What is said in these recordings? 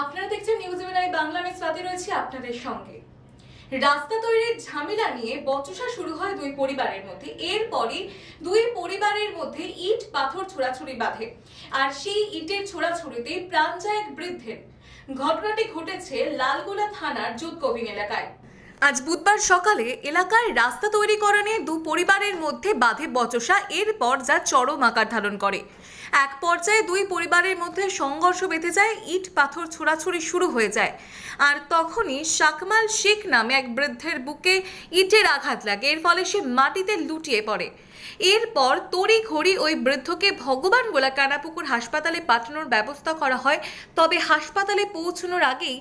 আপনারা দেখছেন news even Bangla আমি রয়েছি আপনাদের সঙ্গে। রাস্তা তৈরির ঝামেলা নিয়ে বচসা শুরু হয় দুই পরিবারের মধ্যে। এরপরই দুই পরিবারের মধ্যে ইট পাথর ছোড়াছুড়ি বাঁধে। আর সেই ইটের ছোড়াছুড়িতে প্রাণ যায় এক বৃদ্ধের। ঘটনাটি ঘটেছে লালগোলা থানার জুতকবিন এলাকায়। আজ বুধবার সকালে এলাকায় রাস্তা তৈরি করা নিয়ে দু পরিবারের মধ্যে বাঁধে বচসা, এরপর যা চরম আকার ধারণ করে। এক পর্যায়ে দুই পরিবারের মধ্যে সংঘর্ষ বেঁধে যায়, ইট পাথর ছোড়াছুড়ি শুরু হয়ে যায়। আর তখনই শাকমাল শেখ নামে এক বৃদ্ধের বুকে ইটের আঘাত লাগে, এর ফলে সে মাটিতে লুটিয়ে পড়ে। এরপর তড়ি ঘড়ি ওই বৃদ্ধকে ভগবান গোলা কানাপুকুর হাসপাতালে পাঠানোর ব্যবস্থা করা হয়, তবে হাসপাতালে পৌঁছানোর আগেই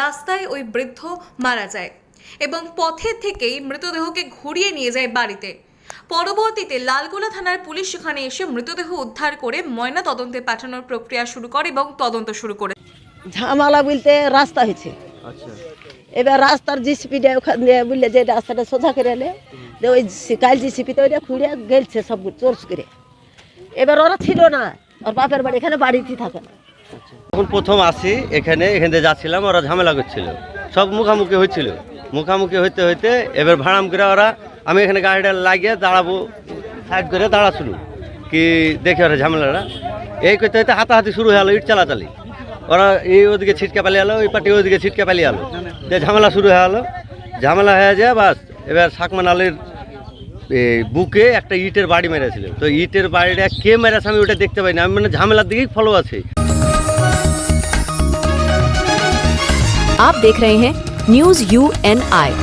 রাস্তায় ওই বৃদ্ধ মারা যায়। এবং পথে থেকেই মৃতদেহকে ঘুরিয়ে নিয়ে যায় বাড়িতে। পরবর্তীতে লালগোলা থানার পুলিশ সেখানে এসে মৃতদেহ উদ্ধার করে ময়না তদন্তে পাঠানোর প্রক্রিয়া শুরু করে এবং তদন্ত শুরু করে। ঝামেলা বলতে রাস্তা হয়েছে। আচ্ছা। এবার রাস্তার জিসিপিটা ওখান দিয়ে বললে যে রাস্তাটা সোজা করে এলে যে ওই জি- কাল জিসিপিতে ওইটা খুঁড়ে গেলছে সব চোরস করে এবার ওরা ছিল না। ওর বাপের বাড়ি এখানে বাড়িতেই থাকে না। যখন প্রথম আসি এখানে এখান থেকে যাচ্ছিলাম ওরা ঝামেলা করছিল। সব মুখামুখি হচ্ছিল। মুখামুখি হইতে হইতে এবার ভাড়াম করে ওরা আমি এখানে গাড়িটা লাগিয়ে দাঁড়াবো সাইড করে দাঁড়াছিল কি দেখে ওরা ঝামেলাটা এই করতে হইতে হাতাহাতি শুরু হয়ে গেলো ইট চালাচালি ওরা এই ওদিকে ছিটকে পালিয়ে গেলো ওই পার্টি ওইদিকে ছিটকে পালিয়ে গেলো যে ঝামেলা শুরু হয়ে গেলো ঝামেলা হয়ে যায় বাস এবার শাকমান আলীর এই বুকে একটা ইটের বাড়ি মেরেছিল তো ইটের বাড়িটা কে মেরেছে আমি ওটা দেখতে পাইনি আমি মানে ঝামেলার দিকেই ফলো আছি आप देख रहे हैं न्यूज यू एन आई